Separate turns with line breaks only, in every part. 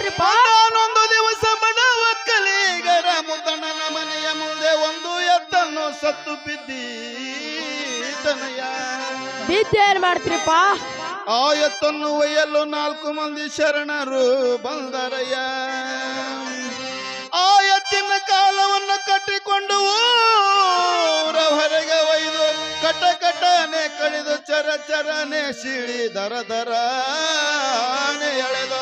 ಏನ್ರಿಪ್ಪ
ನಾನೊಂದು ದಿವಸ ಬಡವ ಕಲಿಗರ ಮುದ್ದಣ್ಣನ ಮನೆಯ ಮುಂದೆ ಒಂದು ಎತ್ತನ್ನು ಸತ್ತು ಬಿದ್ದೀತನಯ್ಯ.
ತನಯ ಬಿದ್ದೇನ್ ಮಾಡ್ತ್ರಿಪ್ಪ?
ಆ ಎತ್ತನ್ನು ಒಯ್ಯಲು ನಾಲ್ಕು ಮಂದಿ ಶರಣರು ಬಂದರಯ್ಯ. ಆ ಎತ್ತಿನ ಕಾಲವನ್ನು ಕಟ್ಟಿಕೊಂಡು ಹೊರಗೆ ಒಯ್ದು ಕಟ್ಟ ಕಟ್ಟನೆ ಕಳೆದು ಚರ ಚರನೆ ಸಿಳಿ ದರ ದರ ಎಳೆದ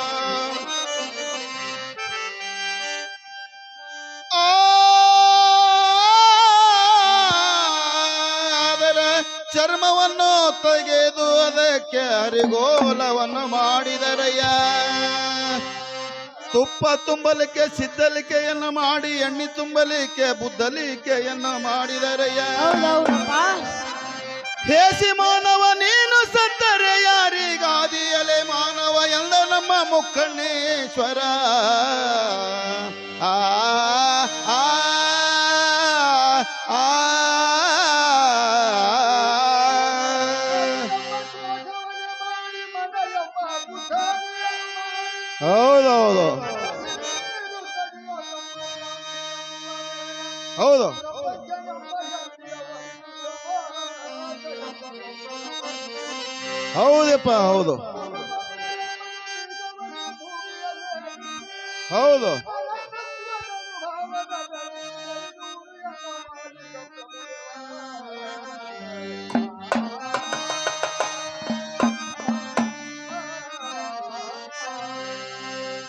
ಚರ್ಮವನ್ನು ತೆಗೆದು ಅದಕ್ಕೆ ಅರಿಗೋಲವನ್ನು ಮಾಡಿದರಯ್ಯ. ತುಪ್ಪ ತುಂಬಲಿಕ್ಕೆ ಸಿದ್ದಲಿಕೆಯನ್ನು ಮಾಡಿ ಎಣ್ಣೆ ತುಂಬಲಿಕ್ಕೆ ಬುದ್ದಲಿಕೆಯನ್ನು ಮಾಡಿದರಯ್ಯ. ಹೇಸಿ ಮಾನವ ನೀನು ಸತ್ತರೆ ಯಾರಿಗಾದಿಯಲೆ ಮಾನವ ಎಂದ ನಮ್ಮ ಮುಖಣ್ಣೇಶ್ವರ ಆ ಆ, ಆ, ಹೌದು ಹೌದಪ್ಪ ಹೌದು ಹೌದು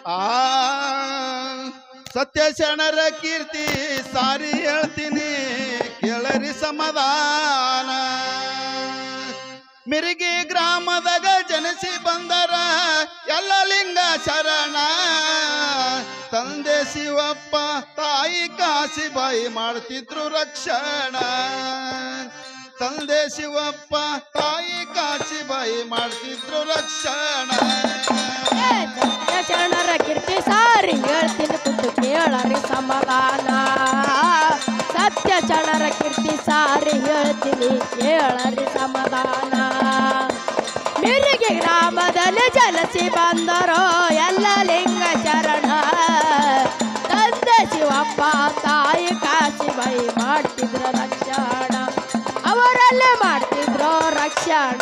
ಆ ಸತ್ಯಶರಣರ ಕೀರ್ತಿ ಸಾರಿ ಹೇಳ್ತೀನಿ, ಕೇಳರಿ ಸಮಾಧಾನ. ಮಿರಿಗಿ ಗ್ರಾಮದಾಗ ಜನಿಸಿ ಬಂದರ ಎಲ್ಲ ಲಿಂಗ ಶರಣ. ತಂದೆ ಶಿವಪ್ಪ, ತಾಯಿ ಕಾಶಿಬಾಯಿ ಮಾಡ್ತಿದ್ರು ರಕ್ಷಣ. ತಂದೆ ಶಿವಪ್ಪ, ತಾಯಿ ಕಾಶಿಬಾಯಿ ಮಾಡ್ತಿದ್ರು ರಕ್ಷಣ.
ಜಲಸಿ ಬಂದರೋ ಎಲ್ಲ ಲಿಂಗ ಶರಣ. ತಂದೆ ಶಿವಪ್ಪ ತಾಯಿ ಕಾಸಿಬಾಯಿ ಮಾಡ್ತಿದ್ರ ರಕ್ಷಣ. ಅವರಲ್ಲೇ ಮಾಡ್ತಿದ್ರು ರಕ್ಷಣ.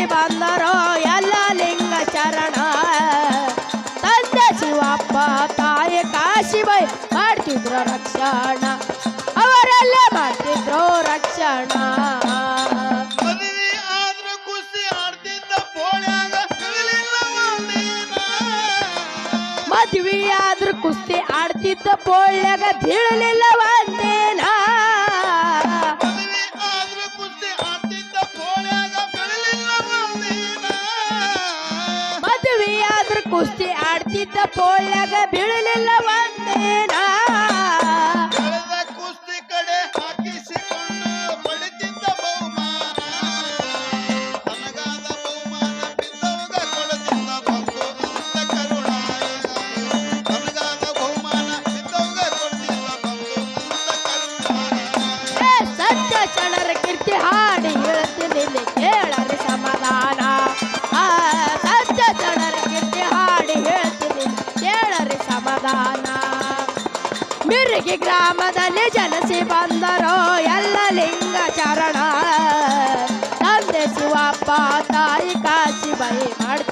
ಬಂದರೋ ಎಲ್ಲ ಲಿಂಗ ಚರಣ. ತಂದೆ ಶಿವಪ್ಪ ತಾಯಿ ಕಾಶಿಬೈ ಮಾಡ್ತಿದ್ರು ರಕ್ಷಣ. ಅವರಲ್ಲೇ ಮಾಡ್ತಿದ್ರು ರಕ್ಷಣ.
ಮದುವೆ ಆದ್ರ
ಕುಸ್ತಿ ಆಡ್ತಿದ್ದ ಪೋಳ್ಯಾಗ ಬೀಳಲಿಲ್ಲ ಒಂದೇನ.
ಆಡ್ತಿದ್ದ
ಪೋಳ್ಯಾಗ ಬೀಳಲಿಲ್ಲ ಗ್ರಾಮದಲ್ಲಿ ಜನಸಿ ಬಂದರೋ. ಎಲ್ಲ ಲಿಂಗ ಚರಣ ತಂದೆ ಶಿವಪ್ಪ ತಾಯಿ ಕಾಶಿ ಬೈ ರಕ್ಷಣ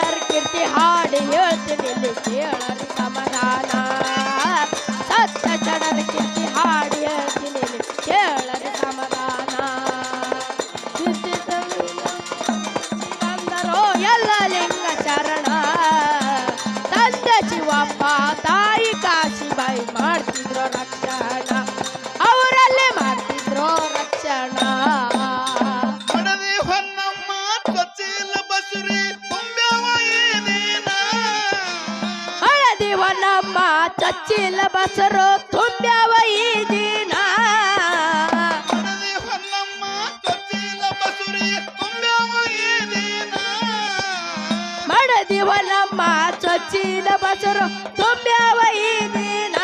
ಹೊಸರು ತುಂಬ್ಯಾವ ಈ
ದಿನ. ಮಡದಿವ ನಮ್ಮ ಚೊಚ್ಚಿನ ಬಸರು ತುಂಬ್ಯಾವ ಈ ದಿನ.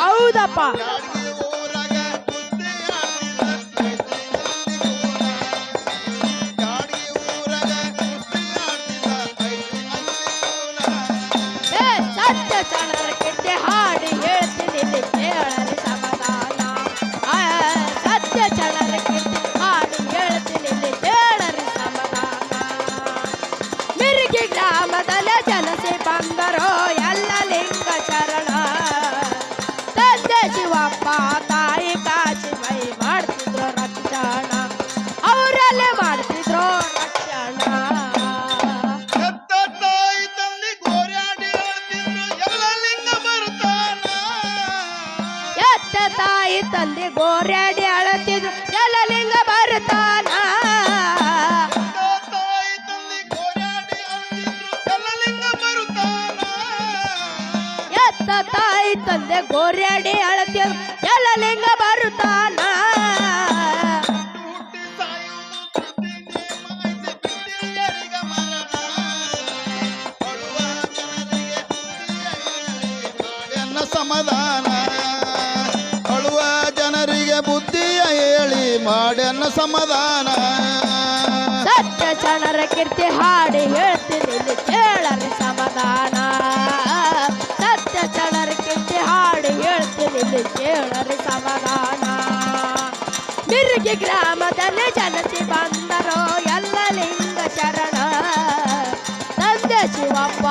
ಹೌದಪ್ಪ. ರಾಮದಲ ಜನಸೆ ಬಂದರೋ
ಸಮಾಧಾನ.
ಸತ್ಯ ಚಣರ ಕೀರ್ತಿ ಹಾಡಿ ಹೇಳ್ತೀನಿ ಕೇಳರಿ ಸಮಾಧಾನ. ಸತ್ಯ ಚಣರ ಕೀರ್ತಿ ಹಾಡಿ ಹೇಳ್ತೀನಿ ಕೇಳರಿ ಸಮಾಧಾನ. ಬಿರುಗಿ ಗ್ರಾಮದಲ್ಲಿ ಜನಸಿ ಬಂದರು ಎಲ್ಲ ಲಿಂಗ ಚರಣ ತಂದೆ ಶಿವಪ್ಪ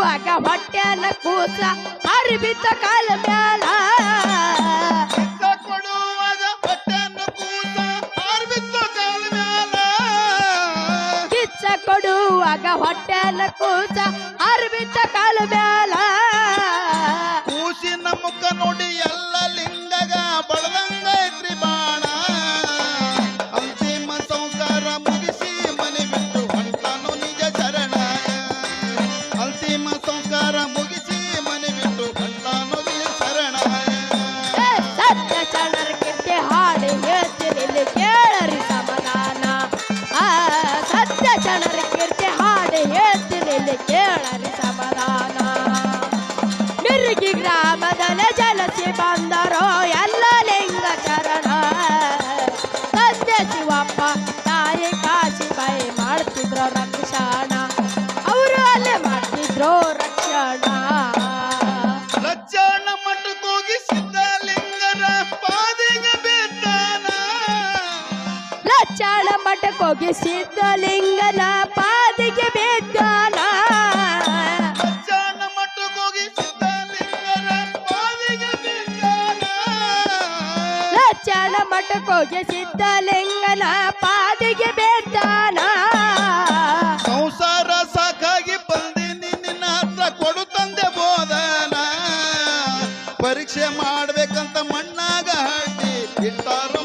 ಇವಾಗ ಹೊಟ್ಟೆನ ಕೂಸ ಅರಿಬಿತ ಕಾಲ ಮ್ಯಾಲ. ಕಿಚ್ಚ ಕೊಡುವಾಗ ಹೊಟ್ಟೆನ ಕೂಸ ಅರಿಬಿತ ಕಾಲ ಮ್ಯಾಲ.
ಕೂಸಿನ ಮುಖ ನೋಡಿ ಎಲ್ಲ ಲಿಂಗಗ ಬಳದ ಮಠಕ್ಕೋಗಿ ಸಿದ್ಧಲಿಂಗನ ಪಾದಿಗೆ ಬಿದ್ದಾನ.
ಅಜ್ಜನ ಮಠಕ್ಕೋಗಿ ಸಿದ್ಧಲಿಂಗನ ಪಾದಿಗೆ ಬಿದ್ದಾನ. ಅಜ್ಜನ ಸಿದ್ಧಲಿಂಗನ ಪಾದಿಗೆ ಬಿದ್ದಾನ
ಸಂಸಾರ ಸಾಕಾಗಿ ಬಂದಿ ನಿನ್ನ ಹತ್ರ ಕೊಡು ತಂದೆ ಬೋದನ ಪರೀಕ್ಷೆ ಮಾಡ್ಬೇಕಂತ ಮಣ್ಣಾಗ ಹಾಕಿ
ಇಟ್ಟಾರು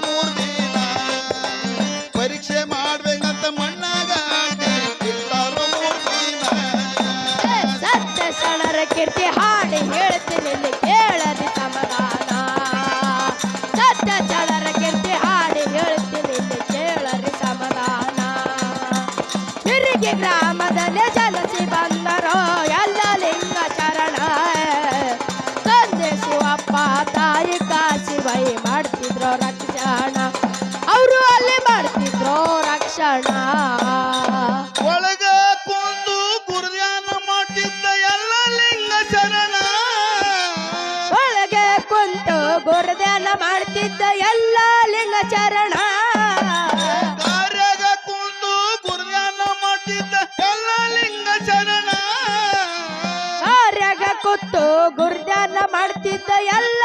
ಮಾಡ್ತಿದ್ದ ಎಲ್ಲ ಲಿಂಗ ಚರಣ.
ಕಾರ್ಯಾಗ ಕುಂದು
ಗುರುಗಾನ ಮಾಡ್ತಿದ್ದ ಎಲ್ಲ ಲಿಂಗ ಚರಣ.
ಕಾರ್ಯಾಗ
ಕೂತು ಗುರುದಾನ ಮಾಡ್ತಿದ್ದ ಎಲ್ಲ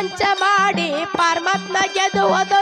ಪಂಚ ಮಾಡಿ ಪಾರ್ಮತ್ನ ಗೆದುವುದು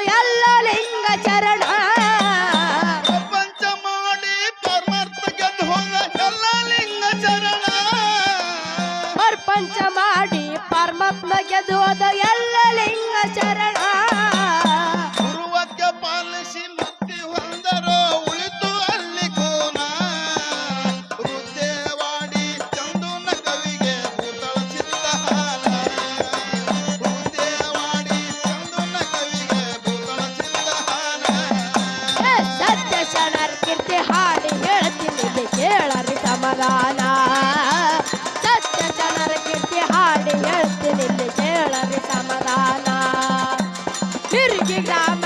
dama.